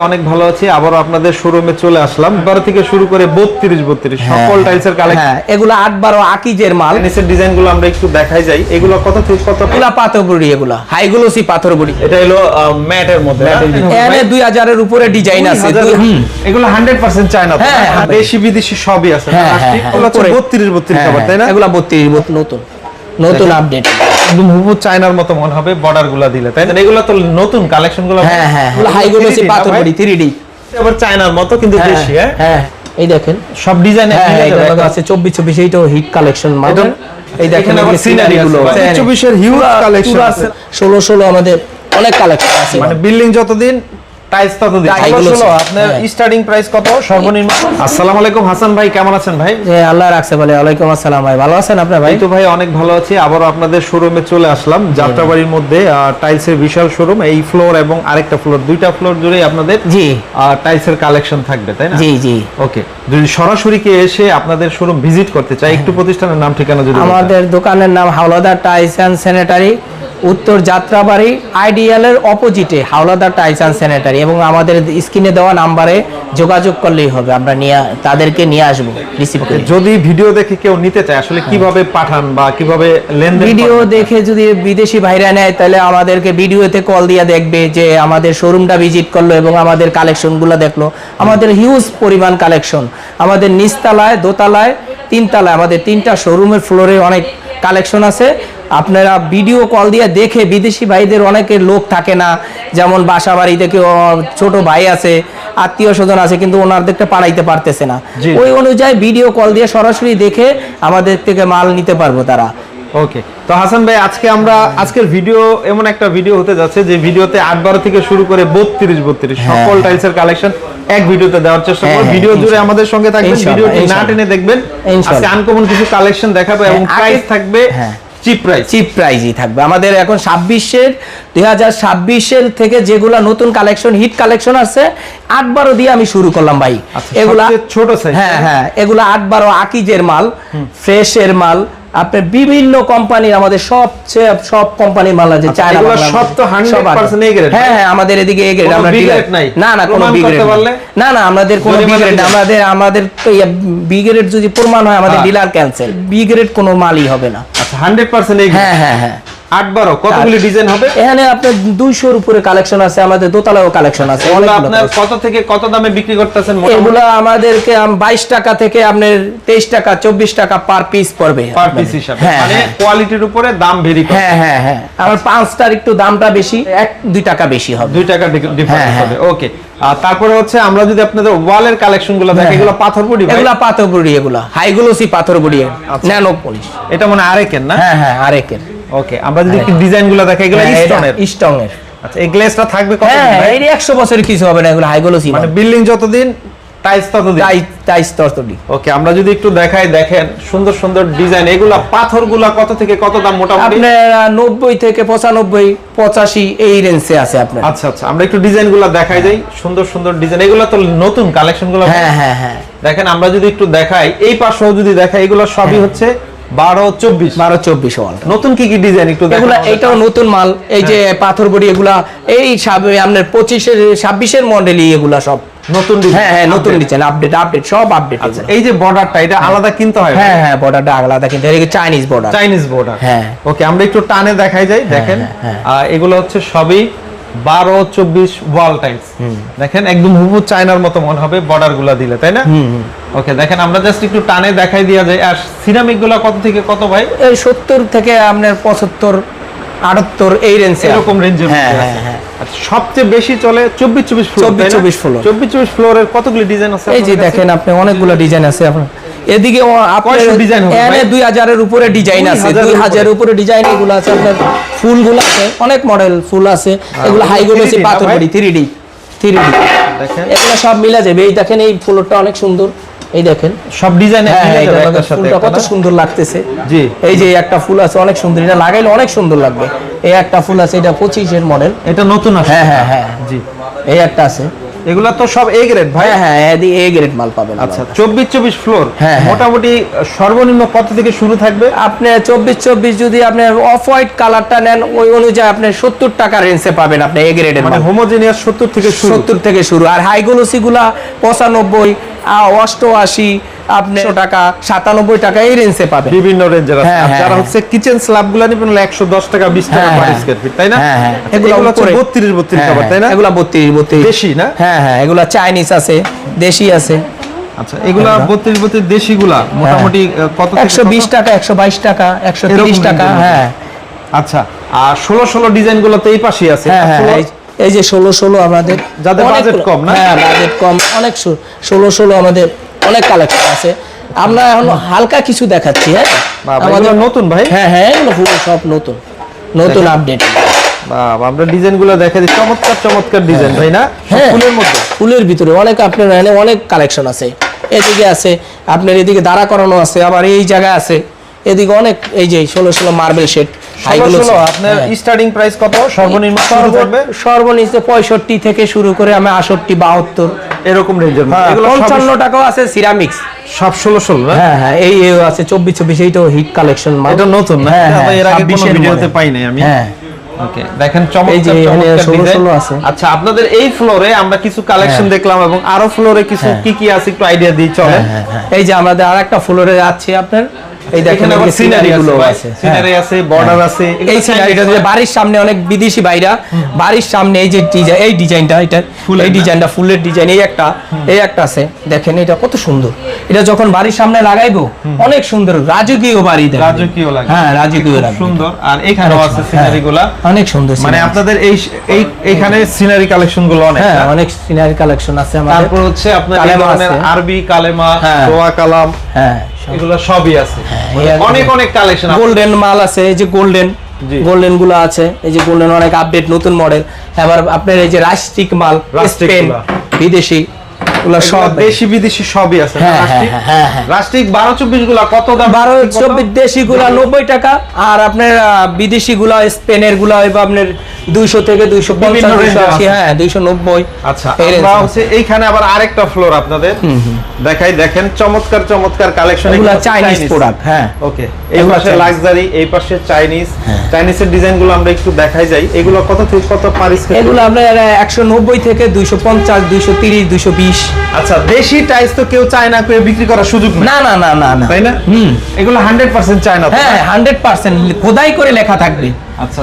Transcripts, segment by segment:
অনেক ভালো আছি আবারও আপনাদের শোরুমে চলে আসলাম। বারো থেকে শুরু করে বত্রিশ বত্রিশ সকল টাইলসের কালেকশন হ্যাঁ এগুলো আট বারো আকিজের মাল। নিচের ডিজাইনগুলো আমরা একটু দেখাই যাই। এগুলো কত থেকে কত এগুলা পাথর বুড়ি এগুলা। হাইগুলোসি পাথর বুড়ি এটা হলো ম্যাটের মধ্যে। এনে দুই হাজারের উপরে ডিজাইন আছে। এগুলো হান্ড্রেড পার্সেন্ট চায়না হ্যাঁ, হ্যাঁ। দেশি বিদেশি সবই আছে। হ্যাঁ, হ্যাঁ, হ্যাঁ। বত্রিশ বত্রিশ হ্যাঁ, খাবার তাই না? হ্যাঁ, এগুলা বত্রিশ নতুন। নতুন আপডেট একদম হুবু চায়নার মতো মনে হবে বর্ডারগুলো দিলে তাই না? এগুলো তো নতুন কালেকশনগুলো হ্যাঁ হ্যাঁ হাই হাইগুলোসি 3D না পাথর? বুড়ি থ্রি আবার চায়নার মতো কিন্তু দেশি হ্যাঁ? হ্যাঁ এই দেখেন সব ডিজাইন হ্যাঁ হ্যাঁ আছে চব্বিশ চব্বিশ এইটাও হিট কালেকশন মানে এই দেখেন সিনারি গুলো 24 এর হিউজ কালেকশন আছে। ষোলো ষোলো আমাদের অনেক কালেকশন আছে মানে বিল্ডিং যতদিন টাইলস ততদিন টাইলস এগুলো গুলো ষোলো, হ্যাঁ। আপনার স্টার্টিং প্রাইস কত? সর্বনিম্ন? আসসালামু আলাইকুম হাসান ভাই কেমন আছেন ভাই? যে আল্লাহ রাখছে বলে। ওয়ালাইকুম আসসালাম ভাই। ভালো আছেন আপনার ভাই? তো ভাই অনেক ভালো আছি। আবারও আপনাদের শোরুমে চলে আসলাম। যাত্রাবাড়ির মধ্যে টাইলসের বিশাল শোরুম এই ফ্লোর এবং আরেকটা ফ্লোর দুইটা ফ্লোর জুড়ে আপনাদের জি। টাইলসের কালেকশন থাকবে তাই না? জি জি। ওকে যদি সরাসরি কে এসে আপনাদের শোরুম ভিজিট করতে চাই একটু প্রতিষ্ঠানের নাম ঠিকানা যদি আমাদের দোকানের নাম হাওলাদার টাইলস অ্যান্ড স্যানিটারি উত্তর যাত্রাবাড়ি আইডিয়াল এর অপোজিটে হাওলাদার টাইলস অ্যান্ড স্যানিটারি এবং আমাদের স্ক্রিনে দেওয়া নাম্বারে যোগাযোগ করলেই হবে। আমরা নিয়ে তাদেরকে নিয়ে আসব রিসিভ করে। যদি ভিডিও দেখে কেউ নিতে চায় আসলে কীভাবে পাঠান বা কীভাবে লেনদেন ভিডিও দেখে যদি বিদেশি ভাইরা নেয় তাহলে আমাদেরকে ভিডিওতে কল দিয়ে দেখবে যে আমাদের শোরুমটা ভিজিট করল এবং আমাদের কালেকশনগুলো দেখল। আমাদের হিউজ পরিমাণ কালেকশন। আমাদের নিচতলায় দোতলায় তিনতলায় আমাদের তিনটা শোরুমের ফ্লোরে অনেক কালেকশন আছে। আপনারা ভিডিও কল দিয়ে দেখে বিদেশি ভাইদের অনেকের লোক থাকে না। যেমন বাসা বাড়িতে কেউ ছোট ভাই আছে আত্মীয় স্বজন আছে কিন্তু ওনাদেরকে পাঠাইতে পারতেছে না। ওই অনুযায়ী ভিডিও কল দিয়ে সরাসরি দেখে আমাদের থেকে মাল নিতে পারব তারা। ওকে তো হাসান ভাই আজকে আমরা আজকের ভিডিও এমন একটা ভিডিও হতে যাচ্ছে যে ভিডিওতে আট বারো থেকে শুরু করে বত্রিশ বত্রিশ সকল টাইলসের কালেকশন এক ভিডিওতে দেওয়ার চেষ্টা হ্যাঁ, করব। হ্যাঁ, ভিডিও জুড়ে আমাদের সঙ্গে থাকবেন ভিডিওটি না টেনে দেখবেন। আজকে আনকমন কিছু কালেকশন দেখাবো এবং হ্যাঁ, প্রাইস থাকবে হ্যাঁ। চিপ প্রাইস চিপ প্রাইজই থাকবে। আমাদের এখন ছাব্বিশের দুই হাজার ছাব্বিশের থেকে যেগুলা নতুন কালেকশন হিট কালেকশন আছে আট বারো দিয়ে আমি শুরু করলাম ভাই। আচ্ছা, এগুলা ছোট হ্যাঁ হ্যাঁ? এগুলা আট বারো আকিজের মাল ফ্রেশের মাল আপনার বিভিন্ন কোম্পানির আমাদের সবচেয়ে সব কোম্পানির মাল আছে আচ্ছা, চায়না সব তো মাল, 100% আছে। A হ্যাঁ হ্যাঁ আমাদের এদিকে এ গ্রেড আমরা? না না কোনো বি গ্রেড না না আমাদের কোনো বি গ্রেড আমাদের আমাদের বি গ্রেড যদি প্রমাণ হয় আমাদের। ডিলার ক্যান্সেল বিগ্রেড কোনো মালই হবে না। আচ্ছা হান্ড্রেড পার্সেন্ট হ্যাঁ হ্যাঁ হ্যাঁ। আট বারো কতগুলি ডিজাইন হবে? এখানে আপনার দুইশোর উপরে কালেকশন আছে আমাদের দোতলাও কালেকশন আছে আপনার কত থেকে কত দামে বিক্রি করতেছেন এগুলো আমাদেরকে বাইশ টাকা থেকে আপনার তেইশ টাকা চব্বিশ টাকা পার পিস পড়বে পার পিস হিসাবে হ্যাঁ মানে হ্যাঁ। কোয়ালিটির উপরে দাম ভেরি হ্যাঁ হ্যাঁ হ্যাঁ। আমার পাঁচটার একটু দামটা বেশি এক দুই টাকা বেশি হবে। দুই টাকা ডিফারেন্স হবে ওকে আর তারপরে হচ্ছে আমরা যদি আপনাদের ওয়ালের কালেকশনগুলো দেখি এগুলো পাথর বডি এগুলা পাথর বুড়ি এগুলা। হাইগুলোসি পাথর বুড়ি ন্যানো পলিশ এটা মানে আরেকেন না? হ্যাঁ হ্যাঁ আরেকের। ওকে আমরা যদি একটু ডিজাইনগুলো দেখি এগুলো স্টোনের স্টং এর আচ্ছা এই গ্লেসটা থাকবে কত হ্যাঁ এই একশো বছরের কিছু হবে না এগুলো হাইগুলোসি মানে বিল্ডিং যতদিন টাইলস ততদিন। তাই তরতরি ওকে আমরা যদি একটু দেখাই দেখেন সুন্দর সুন্দর ডিজাইন এগুলা পাথরগুলা কত থেকে কত দাম মোটামুটি? আপনার নব্বই থেকে পঁচানব্বই পঁচাশি এই রেঞ্জে আছে আপনার। আচ্ছা আচ্ছা আমরা একটু ডিজাইনগুলা দেখাই যাই সুন্দর সুন্দর ডিজাইন এগুলো তো নতুন কালেকশনগুলো হ্যাঁ হ্যাঁ হ্যাঁ। দেখেন আমরা যদি একটু দেখাই এই পাশেও যদি দেখাই এগুলো সবই হচ্ছে বারো চব্বিশ। বারো চব্বিশ ওয়াল। নতুন কি কি ডিজাইন একটু দেখান এগুলা নতুন মাল এই যে হ্যাঁ। পাথর বড়ি এগুলা এই আপনার পঁচিশের ছাব্বিশের মডেলই এগুলা সব। নতুন হ্যাঁ হ্যাঁ নতুন ডিজাইন আপডেট আপডেট সব আপডেট আচ্ছা এই যে বর্ডারটা এটা আলাদা কিনতে হয়? হ্যাঁ হ্যাঁ বর্ডারটা আলাদা কিন্তু চাইনিজ বর্ডার চাইনিজ বর্ডার হ্যাঁ। ওকে আমরা একটু টানে দেখাই যাই দেখেন। হ্যাঁ, হ্যাঁ। এগুলো হচ্ছে সবই বারো চব্বিশ ওয়াল টাইলস। দেখেন একদম হুবু চায়নার মতো মনে হবে বর্ডারগুলা দিলে তাই না? ওকে দেখেন আমরা জাস্ট একটু টানে দেখাই দিয়া যায় আর সিরামিকগুলা কত থেকে কত ভাই? এই সত্তর থেকে আপনার পঁচাত্তর আটাত্তর এই রেঞ্জে এরকম রেঞ্জের হ্যাঁ হ্যাঁ। হ্যাঁ। সবচেয়ে বেশি চলে চব্বিশ চব্বিশ ফ্লোর 24 24 floor। চব্বিশ চব্বিশ ফ্লোরের কতগুলি ডিজাইন আছে এই যে দেখেন আপনি অনেকগুলো ডিজাইন আছে আপনার। এদিকে আপনার? দুই হাজারের উপরে ডিজাইন আছে দুই উপরে? হাজারের উপরে ডিজাইন এগুলো আছে আপনার ফুলগুলো আছে অনেক মডেল ফুল আছে এগুলো ওগুলো হাইগুলো 3D পাথর body three D three D এগুলো সব মিলা যাবে এই দেখেন এই ফুলটা অনেক সুন্দর এই দেখেন। সব ডিজাইন হ্যাঁ হ্যাঁ, ফুলটা কত সুন্দর লাগতেছে। জি। এই যে একটা ফুল আছে অনেক সুন্দর এটা লাগাইলে অনেক সুন্দর লাগবে। এই একটা ফুল আছে এটা পঁচিশের মডেল এটা নতুন আসছে। হ্যাঁ হ্যাঁ হ্যাঁ। জি। এই একটা আছে। এগুলা তো সব এ গ্রেড ভাই। হ্যাঁ হ্যাঁ এদি এ গ্রেড মাল পাবেন আচ্ছা। চব্বিশ চব্বিশ ফ্লোর হ্যাঁ, হ্যাঁ। মোটামুটি সর্বনিম্ন কত থেকে শুরু থাকবে? আপনি চব্বিশ চব্বিশ যদি আপনি অফ হোয়াইট কালারটা নেন ওই অনুযায়ী আপনি সত্তর টাকা রেঞ্জে পাবেন আপনি এ গ্রেডের মানে হোমোজেনিয়াস সত্তর থেকে শুরু। সত্তর থেকে শুরু। আর হাই গ্লোসি গুলা পঁচানব্বই অষ্টআশি আপনি টাকা সাতানব্বই টাকা এই রেঞ্জে পাবেন। বিভিন্ন রেঞ্জের আছে। আর যারা। হচ্ছে কিচেন স্ল্যাবগুলা নিবেন একশো দশ টাকা বিশ টাকা পার। ফিট তাই না? এগুলো বত্রিশ বত্রিশ খাবার তাই না? বত্রিশ বত্রিশ। দেশি না? হ্যাঁ হ্যাঁ এগুলা চাইনিজ আছে দেশি আছে। আচ্ছা এগুলা বত্রিশ বত্রিশ দেশি মোটামুটি কত থেকে একশো বিশ কত? টাকা একশো বাইশ টাকা টাকা হ্যাঁ। আচ্ছা আর ষোলো ষোলো ডিজাইনগুলো তো এই পাশেই আছে। হ্যাঁ হ্যাঁ এই- যে ষোলো ষোলো আমাদের যাদের অনেক- কম না? হ্যাঁ বাজেট কম অনেক আমাদের অনেক কালেকশন আছে। আমরা এখন হালকা কিছু দেখাচ্ছি হ্যাঁ? এগুলো নতুন ভাই? হ্যাঁ হ্যাঁ এগুলো পুরো সব নতুন। নতুন আপডেট আমরা ডিজাইন দেখা দিই। চমৎকার চমৎকার ডিজাইন ভাই না? হ্যাঁ। ফুলের মধ্যে? ফুলের ভিতরে অনেক আপনার এখানে অনেক কালেকশন আছে। এদিকে আছে আপনার এদিকে দাঁড়া করানো আছে আবার এই জায়গায় আছে। এদিকে অনেক এই যে ষোলো ষোলো মার্বেল ষোলো আপনার স্টার্টিং প্রাইস কত? সর্বনিম্ন সর্বনিম্ন পঁয়ষট্টি থেকে শুরু করে আমি আষট্টি বাহাত্তর এরকম রেঞ্জের সব- পঞ্চান্ন টাকাও আছে সিরামিক্স সব ষোলো ষোলো না হ্যাঁ হ্যাঁ এই এই আছে চব্বিশ চব্বিশ এইটাও হিট কালেকশন এটা নতুন না? হ্যাঁ, হ্যাঁ, এর আগে কোনো 26 এর ভিডিওতে পাই নাই আমি। হ্যাঁ। ওকে দেখেন আছে। আচ্ছা আপনাদের এই ফ্লোরে আমরা কিছু কালেকশন হ্যাঁ। দেখলাম এবং আরও ফ্লোরে কিছু কি কি আছে একটু আইডিয়া হ্যাঁ, হ্যাঁ, হ্যাঁ। এই যে আমাদের আর একটা ফ্লোরে যাচ্ছে আপনার এই দেখেন সিনারি গুলো আছে সিনারি হ্যাঁ। আছে বর্ডার আছে এই সিনারিটা যে বাড়ির সামনে অনেক বিদেশি বাইরা বাড়ির সামনে এই যে ডিজাইন এই ডিজাইনটা এটা এই ডিজাইনটা ফুলের ডিজাইন এই একটা এই একটা আছে। দেখেন এটা কত সুন্দর। এটা যখন বাড়ির সামনে লাগাইবো অনেক সুন্দর রাজকীয় বাড়ি দেখেন। রাজকীয় লাগে হ্যাঁ রাজকীয় লাগবে। সুন্দর। আর এখানেও আছে সিনারি গুলা। হ্যাঁ, অনেক সুন্দর মানে আপনাদের এই এই এখানে সিনারি কালেকশনগুলো অনেক হ্যাঁ অনেক সিনারি কালেকশন আছে আমাদের। তারপর হচ্ছে আছে। আরবি কালেমা হ্যাঁ। দোয়া কালাম হ্যাঁ এগুলো সবই আছে। অনেক অনেক কালেকশন গোল্ডেন মাল আছে এই যে গোল্ডেন গোল্ডেনগুলো আছে এই যে গোল্ডেন অনেক আপডেট নতুন মডেল এবার আপনার এই যে রাস্টিক মাল স্পেন বিদেশি গুলো সব। দেশি বিদেশি সবই আছে হ্যাঁ, হ্যাঁ, হ্যাঁ। রাষ্ট্রিক বারো চব্বিশগুলা কত দাম? বারো চব্বিশ দেশি গুলা নব্বই টাকা আর আপনার বিদেশি গুলা স্পেনেরগুলা আপনার দুইশো থেকে দুইশো বিভিন্ন পঞ্চাশ range দুইশো এর আশি আছে। হ্যাঁ দুইশো নব্বই আচ্ছা আমরা হচ্ছে এইখানে আবার আরেকটা ফ্লোর আপনাদের দেখাই। দেখেন চমৎকার চমৎকার কালেকশন এগুলা চাইনিজ প্রোডাক্ট হ্যাঁ। ওকে এই পাশে লাক্সারি এই পাশে চাইনিজ। চাইনিজের ডিজাইনগুলো আমরা একটু দেখাই যাই। এগুলো কত থেকে কত পারিস এগুলো একশো নব্বই থেকে দুইশো পঞ্চাশ দুইশো তিরিশ দুইশো বিশ। আচ্ছা দেশি টাইস তো কেউ চায় না করে বিক্রি করার সুযোগ না না না না না। তাই না? হুম। এগুলো হান্ড্রেড পার্সেন্ট চায় না হ্যাঁ না? হান্ড্রেড পার্সেন্ট খোদাই করে লেখা থাকবে।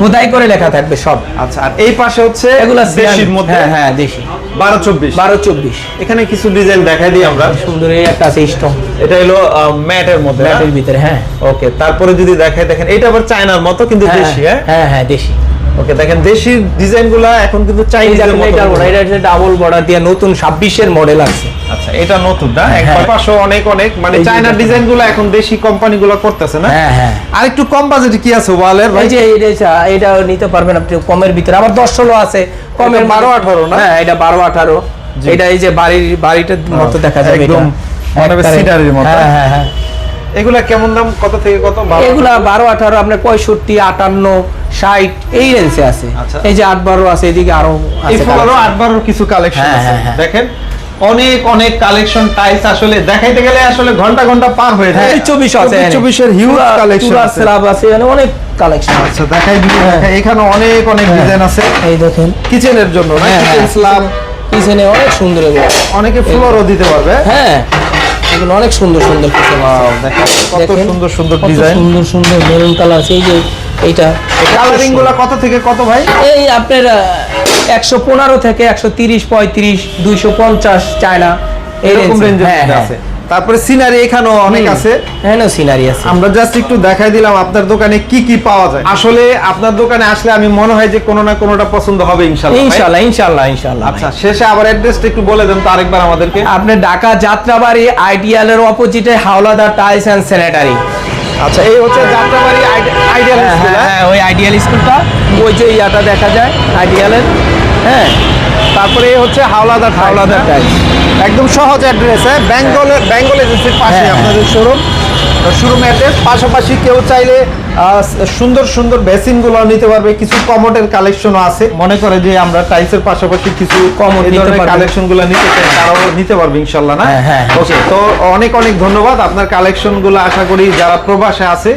খোদাই করে লেখা থাকবে সব। আচ্ছা আর এই পাশে হচ্ছে এগুলো দেশির মধ্যে? হ্যাঁ হ্যাঁ দেশি। বারো চব্বিশ। বারো চব্বিশ। এখানে কিছু ডিজাইন দেখাই দিই আমরা। সুন্দর এই একটা আছে স্টোন। এটা হলো ম্যাটের মধ্যে ব্যাটের ভিতরে হ্যাঁ। ওকে তারপরে যদি দেখাই দেখেন এটা আবার চায়নার মতো কিন্তু হ্যাঁ, দেশি হ্যাঁ? হ্যাঁ হ্যাঁ দেশি। ওকে দেখেন দেশি ডিজাইনগুলা এখন কিন্তু মতো এটা ডাবল বর্ডার দিয়ে নতুন ছাব্বিশের মডেল আছে। আচ্ছা এটা নতুন না হ্যাঁ। একবার পাশে অনেক অনেক মানে চায়নার এখন দেশি করতেছে না হ্যাঁ হ্যাঁ আর একটু কম বাজেটে কি আছে ওয়ালের ভাই যে এটা এটা নিতে পারবেন আপনি কমের ভিতরে আবার আছে কমের 12, 18 না? হ্যাঁ এটা বারো আঠারো জি। এটা এই যে বাড়ির বাড়িটার মতো দেখা এটা। একদম মনে সিডারের মতো। হ্যাঁ হ্যাঁ হ্যাঁ এগুলা কেমন দাম কত থেকে কত এগুলা বারো আঠারো আপনার পঁয়ষট্টি আটান্ন ষাট এই রেঞ্জে আছে আচ্ছা। এই যে আট বারো আছে এদিকে আরও। আট বারোর কিছু কালেকশন আছে হ্যাঁ, হ্যাঁ। দেখেন অনেক অনেক কালেকশন টাইলস আসলে দেখাইতে গেলে আসলে ঘণ্টা ঘণ্টা পার হয়ে যায়। হ্যাঁ, চব্বিশ আছে এখানে। চব্বিশের হিউজ কালেকশন আছে স্ল্যাব আছে। এখানে অনেক কালেকশন আছে। আচ্ছা দেখাই দিই। হ্যাঁ। এখানে অনেক অনেক ডিজাইন আছে। এই দেখেন। কিচেনের জন্য না? হ্যাঁ, কিচেন হ্যাঁ। স্ল্যাব পিছনে অনেক সুন্দর এগুলো। অনেকে ফ্লোরও দিতে পারবে। হ্যাঁ এগুলো অনেক সুন্দর সুন্দর দেখেন কত সুন্দর সুন্দর ডিজাইন সুন্দর সুন্দর মেরুন কালার আছে। এই যে এইটা। কালারিংগুলো কত থেকে কত ভাই? এই আপনার একশো পনেরো থেকে একশো তিরিশ পঁয়ত্রিশ দুইশো পঞ্চাশ চায়না এরকম রেঞ্জের হ্যাঁ, হ্যাঁ। আছে। তারপরে সিনারি এখানেও অনেক আছে। হ্যাঁ না সিনারি আছে। আমরা জাস্ট একটু দেখাই দিলাম আপনার দোকানে কি কি পাওয়া যায়। আসলে আপনার দোকানে আসলে আমি মনে হয় যে কোনো না কোনোটা পছন্দ হবে ইনশাআল্লাহ ভাই। ইনশাল্লাহ ইনশাল্লাহ ইনশাল্লাহ আচ্ছা শেষে আবার অ্যাড্রেসটা একটু বলে দেন তো আরেকবার আমাদেরকে। আপনি ঢাকা যাত্রাবাড়ি আইডিয়াল এর অপোজিটে হাওলাদার টাইলস অ্যান্ড স্যানিটারি। আচ্ছা এই হচ্ছে যাত্রাবাড়ি আইডিয়াল স্কুল হ্যাঁ ওই আইডিয়াল স্কুলটা। ওই যে ইয়াটা দেখা যায় আইডিয়ালের হ্যাঁ? তারপরে হচ্ছে হাওলাদার হাওলাদার টাইলস একদম সহজ অ্যাড্রেস হ্যাঁ? বেঙ্গল বেঙ্গল এজেন্সির পাশে হ্যাঁ, হ্যাঁ। আপনাদের শোরুম শুরু অ্যাড্রেস পাশাপাশি কেউ চাইলে সুন্দর সুন্দর বেসিনগুলো নিতে পারবে। কিছু কমোডের কালেকশনও আছে। মনে করে যে আমরা টাইলসের পাশাপাশি কিছু পারবে। কালেকশনগুলো নিতে চাই তারাও নিতে পারবে ইনশাল্লাহ না? হ্যাঁ, হ্যাঁ, হ্যাঁ। ওকে তো অনেক অনেক ধন্যবাদ আপনার কালেকশনগুলো আশা করি যারা প্রবাসে আছে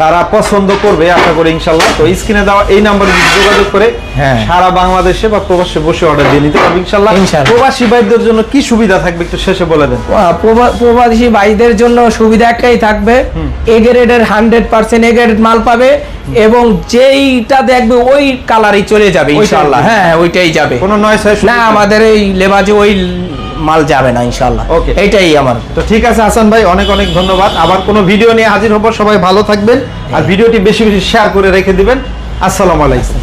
তারা পছন্দ করবে আশা করি ইনশাল্লাহ। তো স্ক্রিনে দেওয়া এই নাম্বারে যোগাযোগ করে হ্যাঁ। সারা বাংলাদেশে বা প্রবাসে বসে অর্ডার দিয়ে নিতে পারবে ইনশাল্লাহ। প্রবাসী ভাইদের জন্য কি সুবিধা থাকবে একটু শেষে বলে দেন। প্রবাসী ভাইদের জন্য সুবিধা একটাই থাকবে। এ গ্রেডের হান্ড্রেড পার্সেন্ট এ গ্রেড মাল পাবে এবং যেইটা দেখবে ওই কালারই চলে যাবে ইনশাল্লাহ। হ্যাঁ ওইটাই যাবে। কোনো নয় না আমাদের এই লেবাজে ওই মাল যাবে না ইনশাল্লাহ ওকে এটাই আমার। তো ঠিক আছে হাসান ভাই অনেক অনেক ধন্যবাদ। আবার কোনো ভিডিও নিয়ে হাজির হব সবাই ভালো থাকবেন। আর ভিডিওটি বেশি বেশি শেয়ার করে রেখে দিবেন। আসসালামু আলাইকুম।